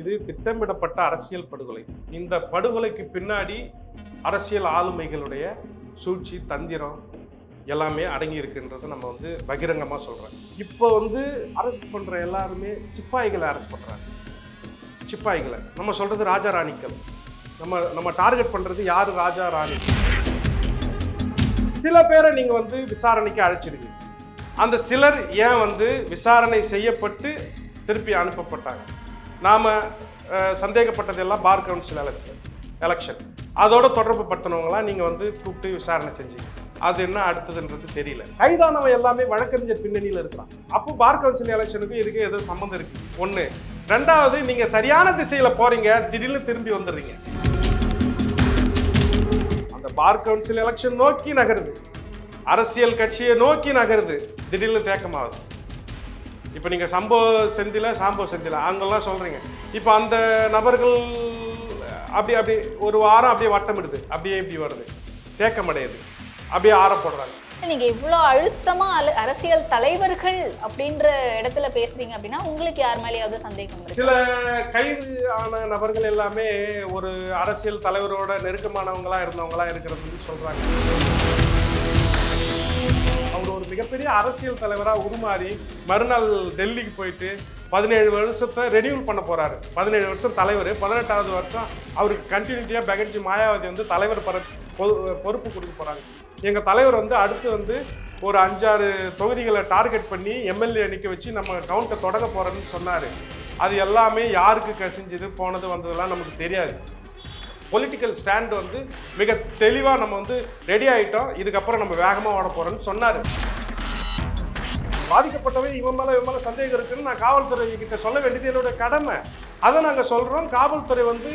இது திட்டமிடப்பட்ட அரசியல் படுகொலை. இந்த படுகொலைக்கு பின்னாடி அரசியல் ஆளுமைகளுடைய சூழ்ச்சி தந்திரம் எல்லாமே அடங்கி இருக்குன்றதை நம்ம வந்து பகிரங்கமாக சொல்கிறோம் இப்போ வந்து அரெஸ்ட் பண்ணுற எல்லாருமே சிப்பாய்களை அரெஸ்ட் பண்ணுறாங்க சிப்பாய்களை. நம்ம சொல்கிறது ராஜா ராணிக்கள். நம்ம நம்ம டார்கெட் பண்ணுறது யார்? ராஜா ராணி. சில பேரை நீங்கள் வந்து விசாரணைக்கு அழைச்சிருக்கீங்க. அந்த சிலர் ஏன் வந்து விசாரணை செய்யப்பட்டு திருப்பி அனுப்பப்பட்டாங்க? நாம் சந்தேகப்பட்டதெல்லாம் பார் கவுன்சில் எலெக்ஷன் எலெக்ஷன் அதோட தொடர்பு பட்டனவங்களாம் நீங்கள் வந்து கூப்பிட்டு விசாரணை செஞ்சீங்க. அது என்ன அடுத்ததுன்றது தெரியல. கைதானவன் எல்லாமே வழக்கறிஞர் பின்னணியில் இருக்கிறான். அப்போ பார் கவுன்சில் எலெக்ஷனுக்கும் இதுக்கு ஏதோ சம்மந்தம் இருக்கு? ஒன்று ரெண்டாவது நீங்கள் சரியான திசையில் போகிறீங்க திடீர்னு திரும்பி வந்துடுறீங்க. அந்த பார் கவுன்சில் எலெக்ஷன் நோக்கி நகருது. அரசியல் கட்சியை நோக்கி நகருது. திடீர்னு தேக்கமாகுது. இப்போ நீங்கள் சம்போ செந்தில சாம்போ செந்தில அங்கெல்லாம் சொல்கிறீங்க இப்போ அந்த நபர்கள் அப்படி அப்படி ஒரு வாரம் அப்படியே வட்டமிடுது அப்படியே இப்படி வருது. தேக்கமடையுது. அப்படியே ஆற போடுறாங்க நீங்க இவ்வளோ அழுத்தமா அல- அரசியல் தலைவர்கள் அப்படின்ற இடத்துல பேசுறீங்க அப்படின்னா உங்களுக்கு யார் மேலேயாவது சந்தேகம் சில கைது ஆன நபர்கள் எல்லாமே ஒரு அரசியல் தலைவரோட நெருக்கமானவங்களா இருந்தவங்களா இருக்கிறது சொல்றாங்க. ஒரு மிகப்பெரிய அரசியல் தலைவராக உருமாறி மறுநாள் டெல்லிக்கு போயிட்டு பதினேழு வருஷத்தை ரெனியூல் பண்ண போகிறாரு பதினேழு வருஷம் தலைவர். பதினெட்டாவது வருஷம் அவருக்கு கண்டினியூட்டியாக பெகன்ஜி மாயாவதி வந்து தலைவர் பர பொ- பொறுப்பு கொடுக்க போகிறாங்க எங்கள் தலைவர் வந்து அடுத்து வந்து ஒரு அஞ்சாறு தொகுதிகளை டார்கெட் பண்ணி எம்எல்ஏ நிற்க வச்சு நம்ம கவுண்ட்டை தொடங்க போகிறோன்னு சொன்னார். அது எல்லாமே யாருக்கு கசிஞ்சது போனது வந்ததெல்லாம் நமக்கு தெரியாது. பொலிட்டிக்கல் ஸ்டாண்ட் வந்து மிக தெளிவாக நம்ம வந்து ரெடி ஆகிட்டோம் இதுக்கப்புறம் நம்ம வேகமாக ஓட போகிறோம்னு சொன்னார். பாதிக்கப்பட்டவன் இவன் மேலே இவன் மேலே சந்தேகம் இருக்குன்னு நான் காவல்துறை கிட்ட சொல்ல வேண்டியது என்னோட கடமை. அதை நாங்கள் சொல்கிறோம் காவல்துறை வந்து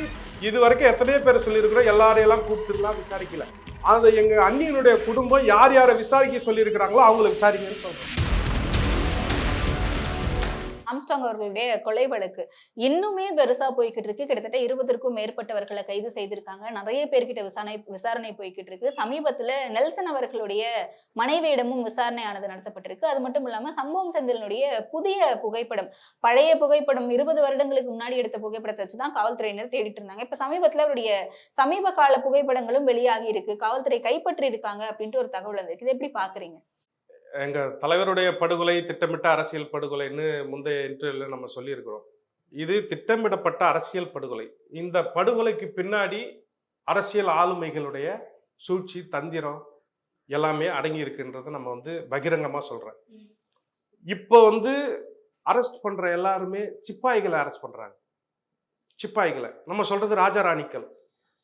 இது வரைக்கும் எத்தனையோ பேர் சொல்லியிருக்கிறோம். எல்லாரையெல்லாம் கூப்பிட்டுலாம் விசாரிக்கல. அதை எங்கள் அண்ணியனுடைய குடும்பம் யார் யாரை விசாரிக்க சொல்லியிருக்கிறாங்களோ அவங்கள விசாரிங்கன்னு சொல்கிறோம் ஆம்ஸ்டாங் அவர்களுடைய கொலை வழக்கு இன்னுமே பெருசா போய்கிட்டு இருக்கு. கிட்டத்தட்ட இருபதற்கும் மேற்பட்டவர்களை கைது செய்திருக்காங்க. நிறைய பேர்கிட்ட விசாரணை விசாரணை போய்கிட்டு இருக்கு. சமீபத்துல நெல்சன் அவர்களுடைய மனைவியிடமும் விசாரணையானது நடத்தப்பட்டிருக்கு. அது மட்டும் இல்லாம சம்பவம் செந்திலனுடைய புதிய புகைப்படம் பழைய புகைப்படம் இருபது வருடங்களுக்கு முன்னாடி எடுத்த புகைப்படத்தை வச்சுதான் காவல்துறையினர் தேடிட்டு இருந்தாங்க. இப்ப சமீபத்துல அவருடைய சமீப கால புகைப்படங்களும் வெளியாகி இருக்கு. காவல்துறை கைப்பற்றி இருக்காங்க அப்படின்ட்டு ஒரு தகவல் வந்திருக்கு. இதை எப்படி பாக்குறீங்க? எங்கள் தலைவருடைய படுகொலை திட்டமிட்ட அரசியல் படுகொலைன்னு முந்தைய இன்டர்வியூவில் நம்ம சொல்லியிருக்கிறோம். இது திட்டமிடப்பட்ட அரசியல் படுகொலை. இந்த படுகொலைக்கு பின்னாடி அரசியல் ஆளுமைகளுடைய சூழ்ச்சி தந்திரம் எல்லாமே அடங்கி இருக்குன்றதை நம்ம வந்து பகிரங்கமாக சொல்கிறேன் இப்போ வந்து அரெஸ்ட் பண்ணுற எல்லாருமே சிப்பாய்களை அரெஸ்ட் பண்ணுறாங்க சிப்பாய்களை. நம்ம சொல்கிறது ராஜா ராணிக்கள்.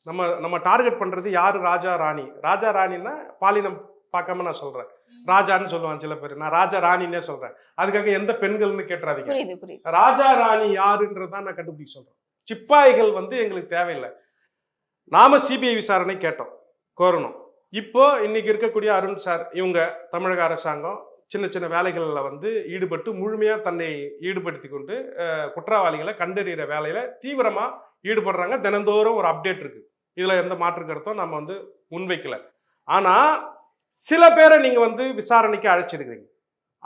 நம்ம நம்ம டார்கெட் பண்ணுறது யார்? ராஜா ராணி. ராஜா ராணின்னா பாலினம் பார்க்காம நான் சொல்கிறேன் ராஜான்னு சொல்லுவான் சில பேர். நான் ராஜா ராணின்னே சொல்றேன். அதுக்காக எந்த பெண்கள்னு கேட்டுறாதீங்க. ராஜா ராணி யாருன்றதான் நான் கண்டுபிடிக்க சொல்றேன். சிப்பாய்கள் வந்து எங்களுக்கு தேவையில்லை. நாம சிபிஐ விசாரணை கேட்டோம். கோரணும். இப்போ இன்னைக்கு இருக்கக்கூடிய அருண் சார் இவங்க தமிழக அரசாங்கம் சின்ன சின்ன வேலைகளில் வந்து ஈடுபட்டு முழுமையாக தன்னை ஈடுபடுத்தி கொண்டு குற்றவாளிகளை கண்டறிகிற வேலையில் தீவிரமாக ஈடுபடுறாங்க. தினந்தோறும் ஒரு அப்டேட் இருக்கு. இதில் எந்த மாற்று கருத்தும் நம்ம வந்து முன்வைக்கல. ஆனால் சில பேரை நீங்கள் வந்து விசாரணைக்கு அழைச்சிருக்கிறீங்க.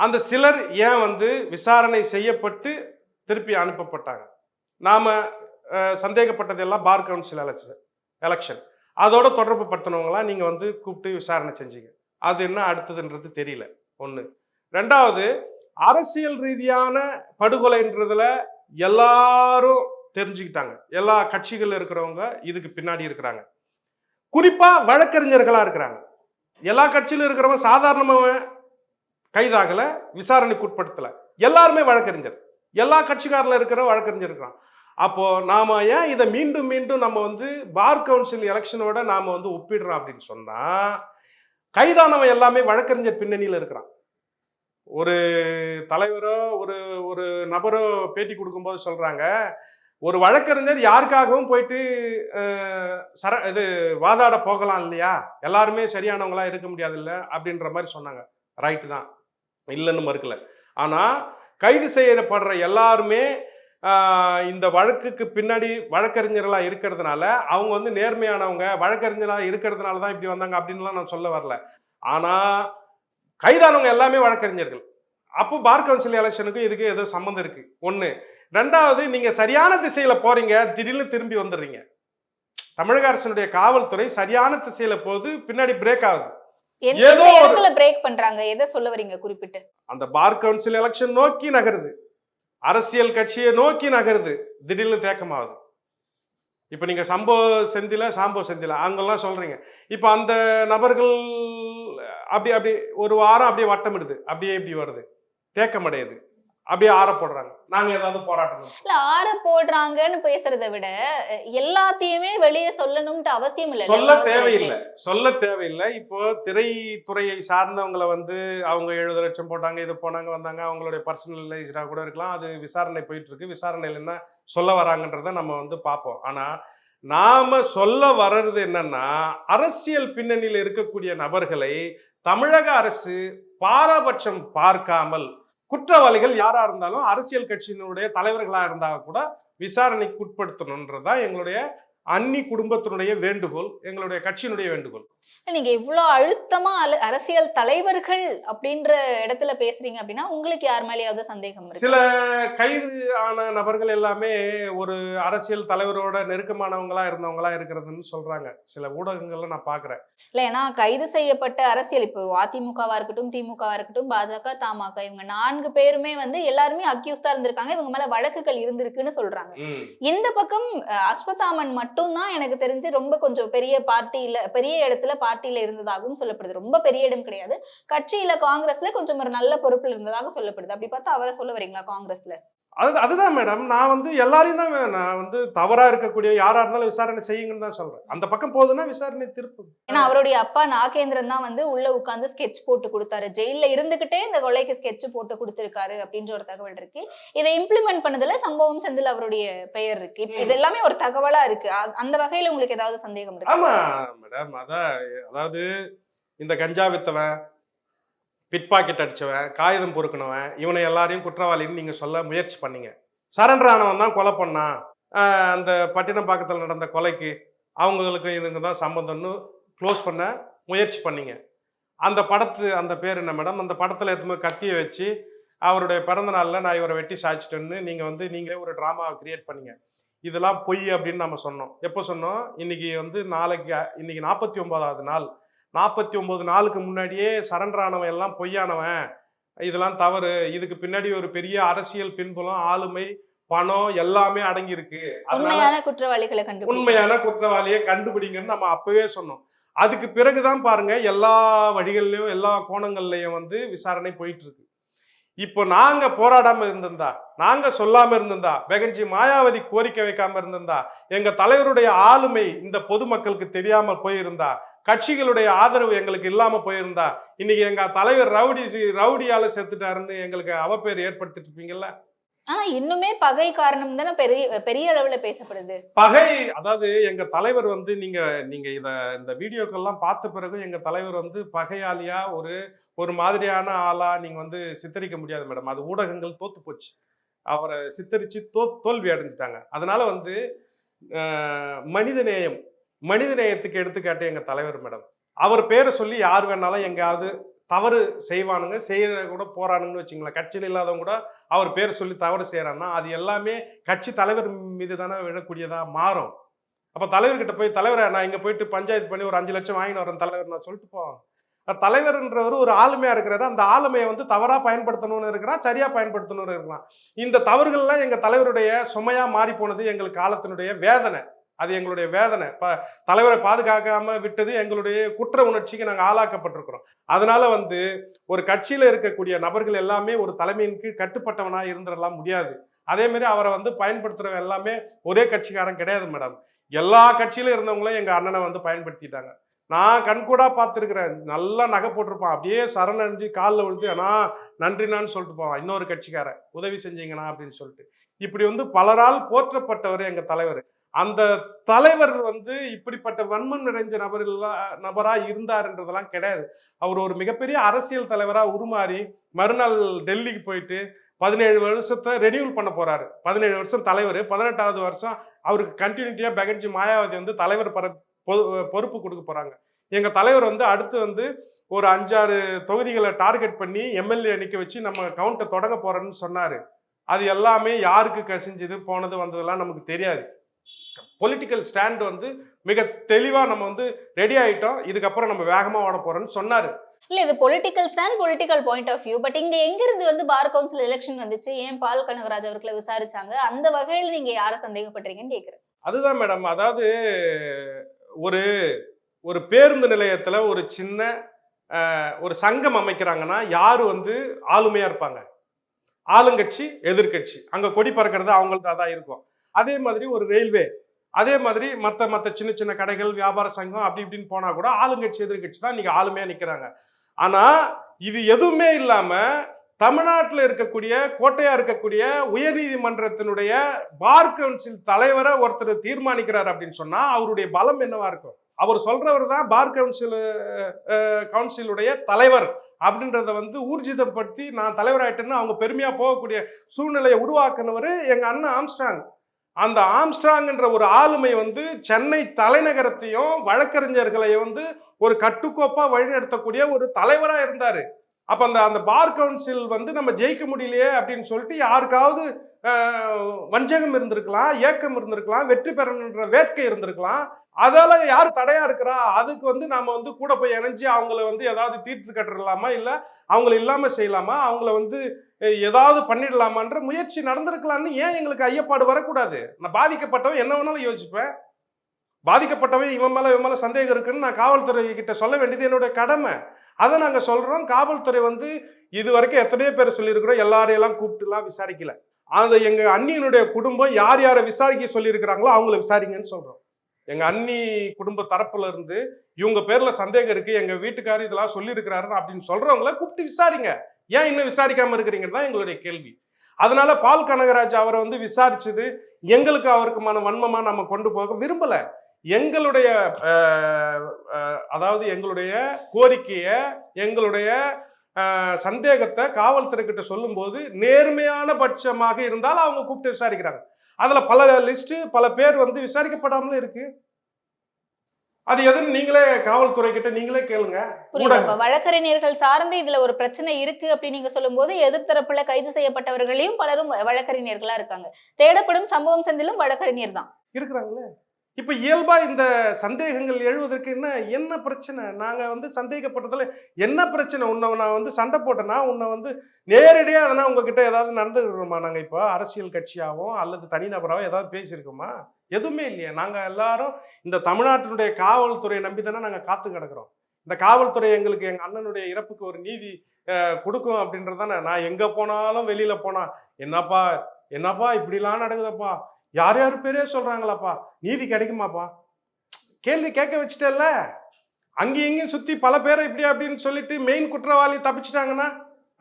அந்த சிலர் ஏன் வந்து விசாரணை செய்யப்பட்டு திருப்பி அனுப்பப்பட்டாங்க? நாம் சந்தேகப்பட்டதெல்லாம் பார் கவுன்சில் எலெக்ஷன் எலெக்ஷன் அதோட தொடர்பு படுத்தினவங்களாம் நீங்கள் வந்து கூப்பிட்டு விசாரணை செஞ்சீங்க. அது என்ன அடுத்ததுன்றது தெரியல. ஒன்று ரெண்டாவது அரசியல் ரீதியான படுகொலைன்றதுல எல்லாரும் தெரிஞ்சுக்கிட்டாங்க. எல்லா கட்சிகள் இருக்கிறவங்க இதுக்கு பின்னாடி இருக்கிறாங்க. குறிப்பாக வழக்கறிஞர்களாக இருக்கிறாங்க. எல்லா கட்சியிலும் இருக்கிறவன் சாதாரணமாகவன் கைதாகலை விசாரணைக்கு உட்படுத்தலை எல்லாருமே வழக்கறிஞர். எல்லா கட்சிக்காரில் இருக்கிற வழக்கறிஞர் இருக்கிறான் அப்போது நாம் ஏன் இதை மீண்டும் மீண்டும் நம்ம வந்து பார் கவுன்சில் எலெக்ஷனோட நாம் வந்து ஒப்பிடுறோம் அப்படின்னு சொன்னால் கைதானவன் எல்லாமே வழக்கறிஞர் பின்னணியில் இருக்கிறான். ஒரு தலைவரோ ஒரு ஒரு நபரோ பேட்டி கொடுக்கும்போது சொல்கிறாங்க ஒரு வழக்கறிஞர் யாருக்காகவும் போயிட்டு சர இது வாதாட போகலாம் இல்லையா? எல்லாருமே சரியானவங்களா இருக்க முடியாது இல்லை அப்படின்ற மாதிரி சொன்னாங்க. ரைட்டு தான். இல்லைன்னு மறுக்கல. ஆனால் கைது செய்யப்படுற எல்லாருமே இந்த வழக்குக்கு பின்னாடி வழக்கறிஞர்களாக இருக்கிறதுனால அவங்க வந்து நேர்மையானவங்க வழக்கறிஞராக இருக்கிறதுனால தான் இப்படி வந்தாங்க அப்படின்லாம் நான் சொல்ல வரல. ஆனால் கைதானவங்க எல்லாமே வழக்கறிஞர்கள். அப்போ பார் கவுன்சில் எலெக்ஷனுக்கும் இதுக்கு ஏதோ சம்மந்தம் இருக்கு. ஒண்ணு. ரெண்டாவது நீங்க சரியான திசையில போறீங்க திடீர்னு திரும்பி வந்துடுறீங்க. தமிழக அரசினுடைய காவல்துறை சரியான திசையில போகுது பின்னாடி பிரேக் ஆகுது. ஏதோ இடத்துல பிரேக் பண்றாங்க? எதை சொல்ல வரீங்க? குறிப்பிட்டு. அந்த பார் கவுன்சில் எலெக்ஷன் நோக்கி நகருது. அரசியல் கட்சியை நோக்கி நகருது. திடீர்னு தேக்கமாகுது. இப்போ நீங்க சம்போ செந்தில சாம்போ செந்தில அங்கெல்லாம் சொல்றீங்க. இப்போ அந்த நபர்கள் அப்படி அப்படி ஒரு வாரம் அப்படியே வட்டமிடுது. அப்படியே இப்படி வருது. தேக்கமடையுது. அப்படியே ஆற போடுறாங்க. நாங்க ஏதாவது போராட்டம்? இல்ல ஆற போடுறாங்கன்னு பேசுறதை விட எல்லாத்தையுமே வெளியே சொல்லணும்ட்டு அவசியம் இல்ல. சொல்ல தேவையில்லை. சொல்ல தேவையில்லை. இப்போ திரைத்துறையை சார்ந்தவங்களை வந்து அவங்க எழுபது லட்சம் போட்டாங்க இது போனாங்க வந்தாங்க அவங்களுடைய பர்சனலைஸ்டாக கூட இருக்கலாம். அது விசாரணை போயிட்டு இருக்கு விசாரணையில் என்ன சொல்ல வராங்கன்றத நம்ம வந்து பார்ப்போம். ஆனா நாம சொல்ல வர்றது என்னன்னா அரசியல் பின்னணியில் இருக்கக்கூடிய நபர்களை தமிழக அரசு பாரபட்சம் பார்க்காமல் குற்றவாளிகள் யாரா இருந்தாலும் அரசியல் கட்சியினுடைய தலைவர்களா இருந்தா கூட விசாரணைக்கு உட்படுத்தணுன்றதுதான் எங்களுடைய அன்னி குடும்பத்தினுடைய வேண்டுகோள் எங்களுடைய கட்சியினுடைய வேண்டுகோள். நீங்க இவ்ளோ அழுத்தமா அரசியல் தலைவர்கள் அப்படின்ற இடத்துல பேசுறீங்க அப்படின்னா உங்களுக்கு யார் மேலேயாவது சந்தேகம் சில கைது ஆன நபர்கள் எல்லாமே ஒரு அரசியல் தலைவரோட நெருக்கமானவங்களா இருந்தவங்களா இருக்கிறதுன்னு சொல்றாங்க. சில ஊடகங்கள்ல நான் பாக்குறேன். இல்ல ஏன்னா கைது செய்யப்பட்ட அரசியல் இப்போ அதிமுகவா இருக்கட்டும் திமுகவா இருக்கட்டும் பாஜக தமாக இவங்க நான்கு பேருமே வந்து எல்லாருமே அக்யூஸ்டா இருந்திருக்காங்க. இவங்க மேல வழக்குகள் இருந்திருக்குன்னு சொல்றாங்க. இந்த பக்கம் அஹ், அஸ்வத்தாமன் மட்டும்தான் எனக்கு தெரிஞ்சு ரொம்ப கொஞ்சம் பெரிய பார்ட்டியில பெரிய இடத்துல பார்ட்டியில இருந்ததாகவும் சொல்லப்படுது. ரொம்ப பெரிய இடம் கிடையாது. கட்சியில காங்கிரஸ்ல கொஞ்சம் ஒரு நல்ல பொறுப்புல இருந்ததாக சொல்லப்படுது. அப்படி பார்த்தா அவரை சொல்ல வரீங்களா காங்கிரஸ்ல? அது அதுதான் மேடம் நான் வந்து எல்லாரையும் தான் நான் வந்து தவறா இருக்கக்கூடிய யாரா இருந்தாலும் விசாரணை செய்யுங்கன்னு தான் சொல்றேன். அந்த பக்கம் போகுதுன்னா விசாரணை திருப்பு. ஏன்னா அவருடைய அப்பா நாகேந்திரன் தான் வந்து உள்ள உட்கார்ந்து ஸ்கெட்ச் போட்டு கொடுத்தாரு. ஜெயில இருந்துகிட்டே இந்த கொலைக்கு ஸ்கெட்ச் போட்டு கொடுத்திருக்காரு அப்படின்ற ஒரு தகவல் இருக்கு. இதை இம்ப்ளிமெண்ட் பண்ணதுல சம்பவம் செந்தில் அவருடைய பெயர் இருக்கு. இது எல்லாமே ஒரு தகவலா இருக்கு. அந்த வகையில உங்களுக்கு ஏதாவது சந்தேகம் இருக்கு? ஆமா மேடம் அதான் அதாவது இந்த கஞ்சா வித்தவன் பிட் பாக்கெட் அடிச்சவன் காகிதம் பொறுக்கினவன் இவனை எல்லாரையும் குற்றவாளின்னு நீங்கள் சொல்ல முயற்சி பண்ணீங்க. சரண்டர் ஆனவன் தான் கொலை பண்ணான். அந்த பட்டினம் பக்கத்தில் நடந்த கொலைக்கு அவங்களுக்கு இதுங்க தான் சம்பந்தம்னு க்ளோஸ் பண்ண முயற்சி பண்ணீங்க. அந்த படத்து அந்த பேர் என்ன மேடம் அந்த படத்தில் எத்தனை கத்தியை வச்சு அவருடைய பிறந்த நாளில் நான் இவரை வெட்டி சாய்ச்சிட்டேன்னு நீங்கள் வந்து நீங்களே ஒரு ட்ராமாவை க்ரியேட் பண்ணீங்க. இதெல்லாம் பொய் அப்படின்னு நம்ம சொன்னோம். எப்போ சொன்னோம்? இன்றைக்கி வந்து நாளைக்கு இன்னைக்கு நாற்பத்தி ஒன்பதாவது நாள். நாற்பத்தி ஒன்பது நாளுக்கு முன்னாடியே சரண்டர் ஆனவன் எல்லாம் பொய்யானவன். இதெல்லாம் தவறு. இதுக்கு பின்னாடி ஒரு பெரிய அரசியல் பின்புலம் ஆளுமை பணம் எல்லாமே அடங்கி இருக்கு உண்மையான குற்றவாளிகளை உண்மையான குற்றவாளியை கண்டுபிடிங்கன்னு நம்ம அப்பவே சொன்னோம். அதுக்கு பிறகுதான் பாருங்க எல்லா வழிகள்லயும் எல்லா கோணங்கள்லயும் வந்து விசாரணை போயிட்டு இருக்கு இப்போ நாங்க போராடாம இருந்திருந்தா நாங்க சொல்லாம இருந்திருந்தா பெகன்ஜி மாயாவதி கோரிக்கை வைக்காம இருந்திருந்தா எங்க தலைவருடைய ஆளுமை இந்த பொதுமக்களுக்கு தெரியாம போயிருந்தா கட்சிகளுடைய ஆதரவு எங்களுக்கு இல்லாம போயிருந்தா இன்னைக்கு எங்க தலைவர் ரவுடி ரவுடியால செத்துட்டாருன்னு எங்களுக்கு அவப்பேர் ஏற்படுத்திட்டு இருப்பீங்கல்ல ஆனா இன்னுமே பகை காரணம் தானே பெரிய பெரிய அளவுல பேசப்படுது. பகை அதாவது எங்க தலைவர் வந்து நீங்க நீங்க இத இந்த வீடியோக்கெல்லாம் பார்த்த பிறகு எங்க தலைவர் வந்து பகையாளியா ஒரு ஒரு மாதிரியான ஆளா நீங்க வந்து சித்தரிக்க முடியாது மேடம். அது ஊடகங்கள் தோத்து போச்சு. அவரை சித்தரிச்சு தோ தோல்வி அடைஞ்சிட்டாங்க. அதனால வந்து அஹ், மனித மனிதநேயத்துக்கு எடுத்துக்காட்டு எங்கள் தலைவர் மேடம். அவர் பேரை சொல்லி யார் வேணாலும் எங்கேயாவது தவறு செய்வானுங்க செய்கிறத கூட போறானுங்கன்னு வச்சுங்களேன். கட்சியில் இல்லாதவங்க கூட அவர் பேர் சொல்லி தவறு செய்கிறான்னா அது எல்லாமே கட்சி தலைவர் மீது தானே விழக்கூடியதாக மாறும். அப்போ தலைவர்கிட்ட போய் தலைவரை நான் இங்கே போயிட்டு பஞ்சாயத்து பண்ணி ஒரு அஞ்சு லட்சம் வாங்கிட்டு வரேன் தலைவர் நான் சொல்லிட்டு போவேன். தலைவர்ன்றவர் ஒரு ஆளுமையாக இருக்கிறாரு. அந்த ஆளுமையை வந்து தவறாக பயன்படுத்தணும்னு இருக்கிறான் சரியாக பயன்படுத்தணும்னு இருக்கலாம் இந்த தவறுகள்லாம் எங்கள் தலைவருடைய சுமையாக மாறி போனது எங்கள் காலத்தினுடைய வேதனை. அது எங்களுடைய வேதனை. ப தலைவரை பாதுகாக்காம விட்டது எங்களுடைய குற்ற உணர்ச்சிக்கு நாங்கள் ஆளாக்கப்பட்டிருக்கிறோம். அதனால வந்து ஒரு கட்சியில் இருக்கக்கூடிய நபர்கள் எல்லாமே ஒரு தலைமையின் கீழ் கட்டுப்பட்டவனாக இருந்துடலாம் முடியாது. அதே மாதிரி அவரை வந்து பயன்படுத்துறவங்க எல்லாமே ஒரே கட்சிக்காரன் கிடையாது மேடம். எல்லா கட்சியிலும் இருந்தவங்களும் எங்கள் அண்ணனை வந்து பயன்படுத்திட்டாங்க. நான் கண்கூடா பார்த்துருக்குறேன். நல்லா நகை போட்டிருப்பான். அப்படியே சரணடைஞ்சு காலில் விழுந்து ஏன்னா நன்றினான்னு சொல்லிட்டு போவான். இன்னொரு கட்சிக்காரன். உதவி செஞ்சீங்கண்ணா அப்படின்னு சொல்லிட்டு. இப்படி வந்து பலரால் போற்றப்பட்டவர் எங்கள் தலைவர். அந்த தலைவர் வந்து இப்படிப்பட்ட வன்மம் நிறைஞ்ச நபர் நபரா இருந்தாருன்றதெல்லாம் கிடையாது. அவர் ஒரு மிகப்பெரிய அரசியல் தலைவரா உருமாறி மறுநாள் டெல்லிக்கு போயிட்டு பதினேழு வருஷத்தை ரெனியூல் பண்ண போறாரு. பதினேழு வருஷம் தலைவர் பதினெட்டாவது வருஷம் அவருக்கு கண்டினியூட்டியா பெகட்ஜி மாயாவதி வந்து தலைவர் பர பொ- பொறுப்பு கொடுக்க போறாங்க. எங்க தலைவர் வந்து அடுத்து வந்து ஒரு அஞ்சாறு தொகுதிகளை டார்கெட் பண்ணி எம்எல்ஏ நிக்க வச்சு நம்ம கவுண்டை தொடங்க போறோம்னு சொன்னாரு. அது எல்லாமே யாருக்கு கசிஞ்சது போனது வந்ததெல்லாம் நமக்கு தெரியாது. பொலிட்டிக்கல் ஸ்டாண்ட் வந்து மிக தெளிவா நம்ம வந்து ரெடி ஆயிட்டோம். இதுக்கப்புறம் நம்ம வேகமா ஓட போறோம்னு சொன்னாரு. இல்ல இது political stand political point of view but இங்க எங்க இருந்து வந்து பார் கவுன்சில் எலெக்ஷன் வந்துச்சு? ஏன் பால் கனகராஜ் அவர்களை விசாரிச்சாங்க? அந்த வகையில நீங்க யாரை சந்தேகப்படுறீங்கன்னு கேக்குறேன். அதுதான் மேடம் அதாவது ஒரு ஒரு பேருந்து நிலையத்துல ஒரு சின்ன ஒரு சங்கம் அமைக்கிறாங்கன்னா யாரு வந்து ஆளுமையா இருப்பாங்க? ஆளுங்கட்சி எதிர்க்கட்சி அங்க கொடி பறக்கிறது அவங்கள்ட்ட தான் இருக்கும். அதே மாதிரி ஒரு ரயில்வே அதே மாதிரி மற்ற மற்ற சின்ன சின்ன கடைகள் வியாபார சங்கம் அப்படி இப்படின்னு போனால் கூட ஆளுங்கட்சி எதிர்க்கட்சி தான் நீங்க ஆளுமையாக நிற்கிறாங்க ஆனால் இது எதுவுமே இல்லாமல் தமிழ்நாட்டில் இருக்கக்கூடிய கோட்டையாக இருக்கக்கூடிய உயர்நீதிமன்றத்தினுடைய பார் கவுன்சில் தலைவரை ஒருத்தர் தீர்மானிக்கிறார் அப்படின்னு சொன்னால் அவருடைய பலம் என்னவா இருக்கும்? அவர் சொல்றவர் தான் பார் கவுன்சில் கவுன்சிலுடைய தலைவர் அப்படின்றத வந்து ஊர்ஜிதப்படுத்தி நான் தலைவராயிட்டேன்னு அவங்க பெருமையாக போகக்கூடிய சூழ்நிலையை உருவாக்குனவர் எங்கள் அண்ணன் ஆம்ஸ்டாங் அந்த ஆம்ஸ்ட்ராங்ன்ற ஒரு ஆளுமை வந்து சென்னை தலைநகரத்தையும் வழக்கறிஞர்களையும் வந்து ஒரு கட்டுக்கோப்பாக வழிநடத்தக்கூடிய ஒரு தலைவராக இருந்தார். அப்போ அந்த அந்த பார் கவுன்சில் வந்து நம்ம ஜெயிக்க முடியலையே அப்படின்னு சொல்லிட்டு யாருக்காவது வஞ்சகம் இருந்திருக்கலாம் ஏக்கம் இருந்திருக்கலாம் வெற்றி பெறணுன்ற வேட்கை இருந்திருக்கலாம். அதால யார் தடையா இருக்கிறா? அதுக்கு வந்து நாம வந்து கூட போய் இணைஞ்சு அவங்கள வந்து ஏதாவது தீர்த்து கட்டுறலாமா இல்லை அவங்கள இல்லாம செய்யலாமா? அவங்கள வந்து ஏதாவது பண்ணிடலாமான்ற முயற்சி நடந்திருக்கலாம்னு ஏன் எங்களுக்கு ஐயப்பாடு வரக்கூடாது? நான் பாதிக்கப்பட்டவன் என்ன வேணாலும் யோசிப்பேன். பாதிக்கப்பட்டவன் இவன் மேலே இவன் மேலே சந்தேகம் இருக்குன்னு நான் காவல்துறை கிட்ட சொல்ல வேண்டியது என்னோட கடமை. அதை நாங்கள் சொல்கிறோம் காவல்துறை வந்து இது வரைக்கும் எத்தனையோ பேர் சொல்லியிருக்கிறோம். எல்லாரையெல்லாம் கூப்பிட்டுலாம் விசாரிக்கல. அந்த எங்கள் அண்ணியினுடைய குடும்பம் யார் யாரை விசாரிக்க சொல்லியிருக்கிறாங்களோ அவங்கள விசாரிங்கன்னு சொல்கிறோம் எங்கள் அண்ணி குடும்ப தரப்புல இருந்து இவங்க பேரில் சந்தேகம் இருக்குது எங்கள் வீட்டுக்காரர் இதெல்லாம் சொல்லியிருக்கிறாரு அப்படின்னு சொல்கிறவங்கள கூப்பிட்டு விசாரிங்க. ஏன் இன்னும் விசாரிக்காம இருக்கிறீங்கன்னு தான் எங்களுடைய கேள்வி. அதனால பால் கனகராஜ் அவரை வந்து விசாரிச்சது எங்களுக்கு அவருக்குமான வன்மமா நம்ம கொண்டு போக விரும்பல. எங்களுடைய அதாவது எங்களுடைய கோரிக்கையை எங்களுடைய சந்தேகத்தை காவல்துறை கிட்ட சொல்லும்போது நேர்மையான பட்சமாக இருந்தால் அவங்க கூப்பிட்டு விசாரிக்கிறாங்க. அதுல பல லிஸ்ட் பல பேர் வந்து விசாரிக்கப்படாமலே இருக்கு. அது எதுன்னு நீங்களே காவல்துறை கிட்ட நீங்களே கேளுங்க. வழக்கறிஞர்கள் சார்ந்து இதுல ஒரு பிரச்சனை இருக்கு அப்படின்னு நீங்க சொல்லும்போது எதிர்த்தரப்புல கைது செய்யப்பட்டவர்களையும் பலரும் வழக்கறிஞர்களா இருக்காங்க. தேடப்படும் சம்பவம் செந்திலும் வழக்கறிஞர் தான். இருக்கிறாங்களே? இப்ப இயல்பா இந்த சந்தேகங்கள் எழுவதற்கு என்ன என்ன பிரச்சனை? நாங்க வந்து சந்தேகப்பட்டதுல என்ன பிரச்சனை? உன்னை நான் வந்து சண்டை போட்டேன்னா உன்னை வந்து நேரடியா அதனா உங்ககிட்ட ஏதாவது நடந்துக்கிறோமா நாங்க இப்போ அரசியல் கட்சியாவோ அல்லது தனிநபராவோ ஏதாவது பேசியிருக்கோமா? எதுவுமே இல்லையே. நாங்கள் எல்லாரும் இந்த தமிழ்நாட்டினுடைய காவல்துறையை நம்பி தானே நாங்கள் காத்து கிடக்குறோம். இந்த காவல்துறை எங்களுக்கு எங்கள் அண்ணனுடைய இறப்புக்கு ஒரு நீதி கொடுக்கும் கொடுக்கும் அப்படின்றதானே. நான் எங்கே போனாலும் வெளியில் போனா என்னப்பா என்னப்பா இப்படிலாம் நடக்குதப்பா? யார் யார் பேரே சொல்கிறாங்களாப்பா நீதி கிடைக்குமாப்பா? கேள்வி கேட்க வச்சுட்டேல்ல? அங்கேயும் இங்கேயும் சுற்றி பல பேரை இப்படி அப்படின்னு சொல்லிட்டு மெயின் குற்றவாளி தப்பிச்சிட்டாங்கன்னா?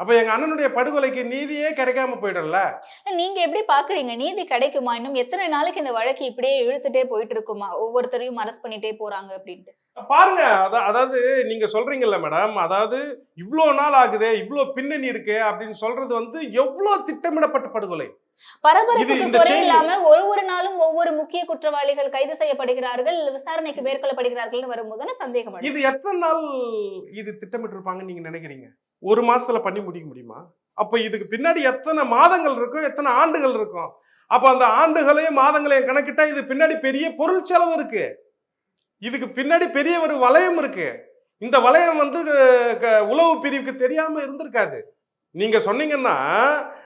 அப்ப எங்க அண்ணனுடைய படுகொலைக்கு நீதியே கிடைக்காம போயிடும்ல? நீங்க எப்படி பாக்குறீங்க? நீதி கிடைக்குமா? இன்னும் எத்தனை நாளைக்கு இந்த வழக்கு இப்படியே இழுத்துட்டே போயிட்டு இருக்குமா? ஒவ்வொருத்தரையும் அரெஸ்ட் பண்ணிட்டே போறாங்க அப்படின்ட்டு. பாருங்க. அதா- அதாவது நீங்க சொல்றீங்கல்ல மேடம் அதாவது இவ்வளோ நாள் ஆகுதே இவ்வளோ பின்னணி இருக்கே அப்படின்னு சொல்றது வந்து எவ்வளோ திட்டமிடப்பட்ட படுகொலை? பரபரப்புக்கு குறை இல்லாம ஒரு ஒரு நாளும் ஒவ்வொரு முக்கிய குற்றவாளிகள் கைது செய்யப்படுகிறார்கள் விசாரணைக்கு மேற்கொள்ளப்படுகிறார்கள் வரும்போது சந்தேகம். இது எத்தனை நாள் இது திட்டமிட்டு இருப்பாங்கன்னு நீங்க நினைக்கிறீங்க? ஒரு மாசத்துல பண்ணி முடிக்க முடியுமா? அப்ப இதுக்கு பின்னாடி எத்தனை மாதங்கள் இருக்கும் எத்தனை ஆண்டுகள் இருக்கும் அப்ப அந்த ஆண்டுகளையும் மாதங்களையும் கணக்கிட்டா இது பின்னாடி பெரிய பொருள் செலவு இருக்கு. இதுக்கு பின்னாடி பெரிய ஒரு வளையம் இருக்கு. இந்த வளையம் வந்து க- உளவு பிரிவுக்கு தெரியாம இருந்திருக்காது. நீங்க சொன்னீங்கன்னா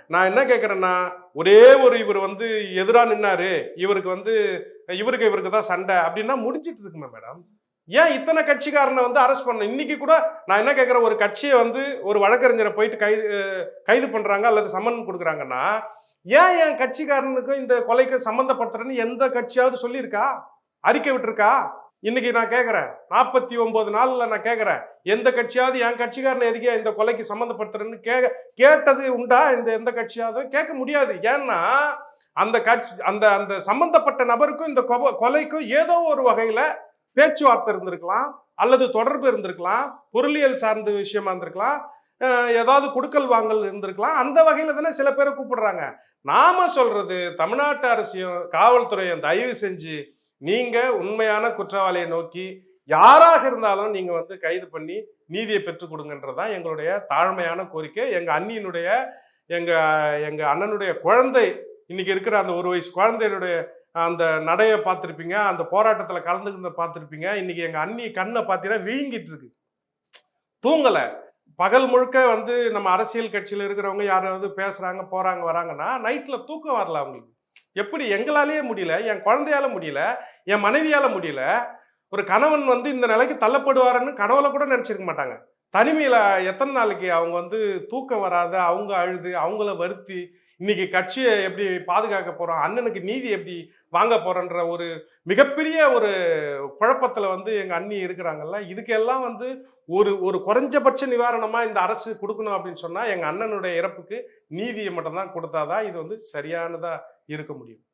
நான் என்ன கேட்கறேன்னா ஒரே ஒரு இவர் வந்து எதிரா நின்னாரு. இவருக்கு வந்து இவருக்கு இவருக்கு தான் சண்டை அப்படின்னா முடிஞ்சிட்டு இருக்குமா மேடம்? ஏன் இத்தனை கட்சிக்காரனை வந்து அரெஸ்ட் பண்ண இன்னைக்கு கூட நான் என்ன கேட்குறேன்? ஒரு கட்சியை வந்து ஒரு வழக்கறிஞரை போயிட்டு கைது கைது பண்ணுறாங்க அல்லது சம்மன் கொடுக்குறாங்கன்னா ஏன் என் கட்சிக்காரனுக்கு இந்த கொலைக்கு சம்மந்தப்படுத்துறேன்னு எந்த கட்சியாவது சொல்லியிருக்கா? அறிக்கை விட்டுருக்கா? இன்னைக்கு நான் கேட்குறேன். நாற்பத்தி ஒன்பது நாளில் நான் கேட்குறேன். எந்த கட்சியாவது என் கட்சிக்காரனை எதுக்கே இந்த கொலைக்கு சம்மந்தப்படுத்துறேன்னு கே கேட்டது உண்டா? இந்த எந்த கட்சியாவது? கேட்க முடியாது. ஏன்னா அந்த கட்சி அந்த அந்த சம்மந்தப்பட்ட நபருக்கும் இந்த கொலைக்கும் ஏதோ ஒரு வகையில் பேச்சுவார்த்தை இருந்திருக்கலாம் அல்லது தொடர்பு இருந்திருக்கலாம் பொருளியல் சார்ந்த விஷயமா இருந்திருக்கலாம் ஏதாவது கொடுக்கல் வாங்கல் இருந்திருக்கலாம் அந்த வகையில தானே சில பேரை கூப்பிடுறாங்க. நாம சொல்றது தமிழ்நாட்டு அரசியும் காவல்துறையும் தயவு செஞ்சு நீங்க உண்மையான குற்றவாளியை நோக்கி யாராக இருந்தாலும் நீங்க வந்து கைது பண்ணி நீதியை பெற்றுக் கொடுங்கன்றதுதான் எங்களுடைய தாழ்மையான கோரிக்கை. எங்க அண்ணியினுடைய எங்க எங்க அண்ணனுடைய குழந்தை இன்னைக்கு இருக்கிற அந்த ஒரு வயசு குழந்தையினுடைய அந்த நடையை பார்த்துருப்பீங்க அந்த போராட்டத்தில் கலந்துக்கிறத பார்த்துருப்பீங்க. இன்னைக்கு எங்கள் அண்ணி கண்ணை பார்த்தீங்கன்னா வீங்கிட்டு இருக்கு. தூங்கலை. பகல் முழுக்க வந்து நம்ம அரசியல் கட்சியில் இருக்கிறவங்க யாராவது பேசுகிறாங்க போகிறாங்க வராங்கன்னா நைட்டில் தூக்கம் வரல அவங்களுக்கு. எப்படி? எங்களாலேயே முடியல. என் குழந்தையால முடியல. என் மனைவியால் முடியல. ஒரு கணவன் வந்து இந்த நிலைக்கு தள்ளப்படுவாருன்னு கனவுல கூட நினச்சிருக்க மாட்டாங்க. தனிமையில் எத்தனை நாளைக்கு அவங்க வந்து தூக்கம் வராத அவங்க அழுது அவங்கள வருத்தி இன்னைக்கு கட்சியை எப்படி பாதுகாக்க போறோம்? அண்ணனுக்கு நீதி எப்படி வாங்க போறோன்ற ஒரு மிகப்பெரிய ஒரு குழப்பத்துல வந்து எங்க அண்ணி இருக்கிறாங்கல்ல. இதுக்கெல்லாம் வந்து ஒரு ஒரு குறைஞ்சபட்ச நிவாரணமா இந்த அரசு கொடுக்கணும் அப்படின்னு சொன்னா எங்க அண்ணனுடைய இறப்புக்கு நீதியை மட்டும்தான் கொடுத்தாதான் இது வந்து சரியானதா இருக்க முடியும்.